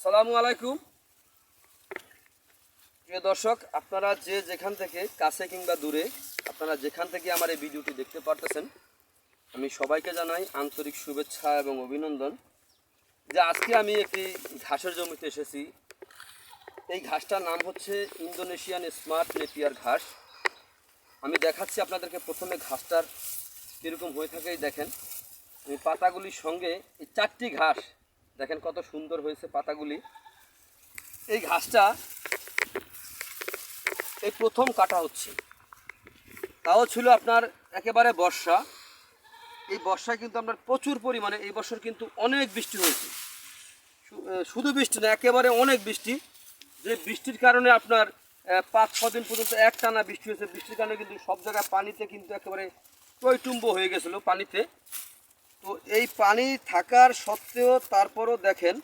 আসসালামু আলাইকুম। প্রিয় দর্শক, আপনারা যে যেখান থেকে, কাছে কিংবা দূরে, আপনারা যেখান থেকে আমার এই ভিডিওটি দেখতে পারতেছেন, আমি সবাইকে জানাই আন্তরিক শুভেচ্ছা এবং অভিনন্দন। যে আজকে আমি একটি ঘাসের জমিতে এসেছি। এই ঘাসটার নাম হচ্ছে ইন্দোনেশিয়ান স্মার্ট নেপিয়ার ঘাস। আমি দেখাচ্ছি আপনাদেরকে প্রথমে ঘাসটার কীরকম হয়ে থাকে, এই দেখেন। এই পাতাগুলির সঙ্গে এই চারটি ঘাস দেখেন কত সুন্দর হয়েছে পাতাগুলি। এই ঘাসটা এই প্রথম কাটা হচ্ছে। তাও ছিল আপনার একেবারে বর্ষা। এই বর্ষায় কিন্তু আপনার প্রচুর পরিমাণে, এই বছর কিন্তু অনেক বৃষ্টি হয়েছে। শুধু বৃষ্টি না, একেবারে অনেক বৃষ্টি। যে বৃষ্টির কারণে আপনার পাঁচ, ছ দিন পর্যন্ত এক টানা বৃষ্টি হয়েছে। বৃষ্টির কারণে কিন্তু সব জায়গায় পানিতে কিন্তু একেবারে টইটুম্ব হয়ে গেছিল পানিতে। তো এই পানি থাকার সত্ত্বেও তারপরও দেখেন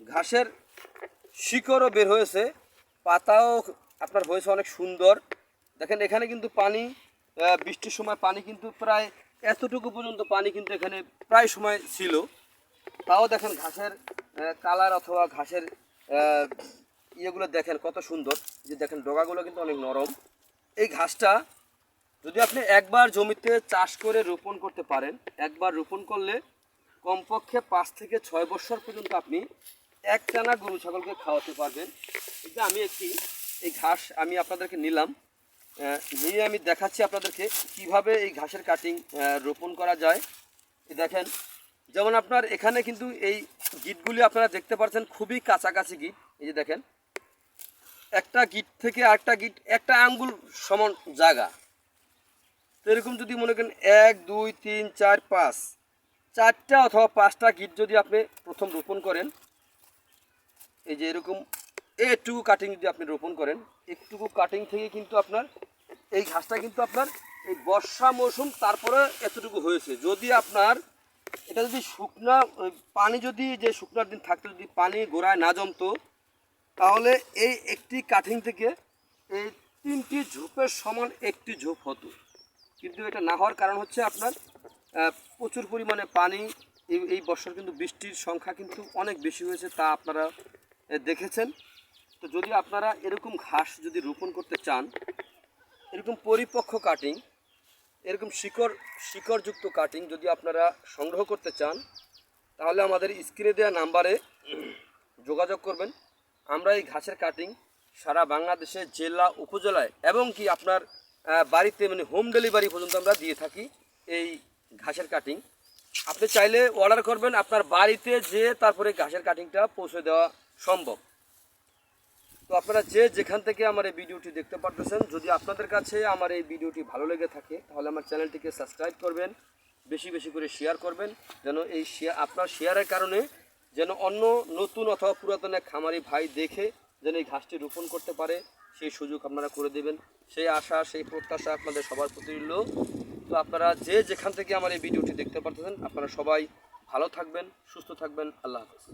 ঘাসের শিকড়ও বের হয়েছে, পাতাও আপনার হয়েছে অনেক সুন্দর। দেখেন এখানে কিন্তু পানি বৃষ্টির সময় পানি কিন্তু প্রায় এতটুকু পর্যন্ত পানি কিন্তু এখানে প্রায় সময় ছিল। তাও দেখেন ঘাসের কালার অথবা ঘাসের ইয়েগুলো দেখেন কত সুন্দর। যে দেখেন ডগাগুলো কিন্তু অনেক নরম। এই ঘাসটা যদি আপনি একবার জমিতে চাষ করে রোপণ করতে পারেন, একবার রোপণ করলে কমপক্ষে পাঁচ থেকে ছয় বছর পর্যন্ত আপনি এক টানা গরু ছাগলকে খাওয়াতে পারবেন। যে আমি একটি, এই ঘাস আমি আপনাদেরকে নিলাম। নিয়ে আমি দেখাচ্ছি আপনাদেরকে কীভাবে এই ঘাসের কাটিং রোপণ করা যায়। দেখেন, যেমন আপনার এখানে কিন্তু এই গিটগুলি আপনারা দেখতে পাচ্ছেন, খুবই কাছাকাছি গিট। এই যে দেখেন, একটা গিট থেকে আরেকটা গিট, একটা আঙ্গুল সমান জায়গা। তো এরকম যদি মনে করেন এক, দুই, তিন, চার, পাঁচ, চারটা অথবা পাঁচটা গিট যদি আপনি প্রথম রোপণ করেন, এই যে এরকম এটুকু কাটিং যদি আপনি রোপণ করেন, একটুকু কাটিং থেকে কিন্তু আপনার এই ঘাসটা কিন্তু আপনার এই বর্ষা মৌসুম তারপরে এতটুকু হয়েছে। যদি আপনার এটা যদি শুকনা পানি যদি যে শুকনার দিন থাকতো, যদি পানি গোড়ায় না জমতো, তাহলে এই একটি কাটিং থেকে এই তিনটি ঝোপের সমান একটি ঝোপ হতো। কিন্তু এটা না হওয়ার কারণ হচ্ছে আপনার প্রচুর পরিমাণে পানি, এই এই কিন্তু বৃষ্টির সংখ্যা কিন্তু অনেক বেশি হয়েছে তা আপনারা দেখেছেন। তো যদি আপনারা এরকম ঘাস যদি রোপণ করতে চান, এরকম পরিপক্ক কাটিং এরকম শিকড়, শিকড়যুক্ত কাটিং যদি আপনারা সংগ্রহ করতে চান, তাহলে আমাদের স্ক্রিনে দেওয়া নাম্বারে যোগাযোগ করবেন। আমরা এই ঘাসের কাটিং সারা বাংলাদেশে, জেলা, উপজেলায় এবং কি আপনার বাড়িতে মানে হোম ডেলিভারি পর্যন্ত আমরা দিয়ে থাকি এই ঘাসের কাটিং আপনি চাইলে অর্ডার করবেন আপনার বাড়িতে যে তারপরে ঘাসের কাটিংটা পৌঁছে দেওয়া সম্ভব। তো আপনারা যে যেখান থেকে আমার এই ভিডিওটি দেখতে পারতেছেন, যদি আপনাদের কাছে আমার এই ভিডিওটি ভালো লেগে থাকে, তাহলে আমার চ্যানেলটিকে সাবস্ক্রাইব করবেন, বেশি বেশি করে শেয়ার করবেন, যেন এই শেয়ার আপনার শেয়ারের কারণে যেন অন্য নতুন অথবা পুরাতন এক খামারি ভাই দেখে যেন এই ঘাসটি রোপণ করতে পারে। সেই সুযোগ আপনারা করে দেবেন। সেই আশা, সেই প্রত্যাশা আপনাদের সবার প্রতি রইল। তো আপনারা যে যেখান থেকে আমার এই ভিডিওটি দেখতে পারতেছেন, আপনারা সবাই ভালো থাকবেন, সুস্থ থাকবেন। আল্লাহ হাফেজ।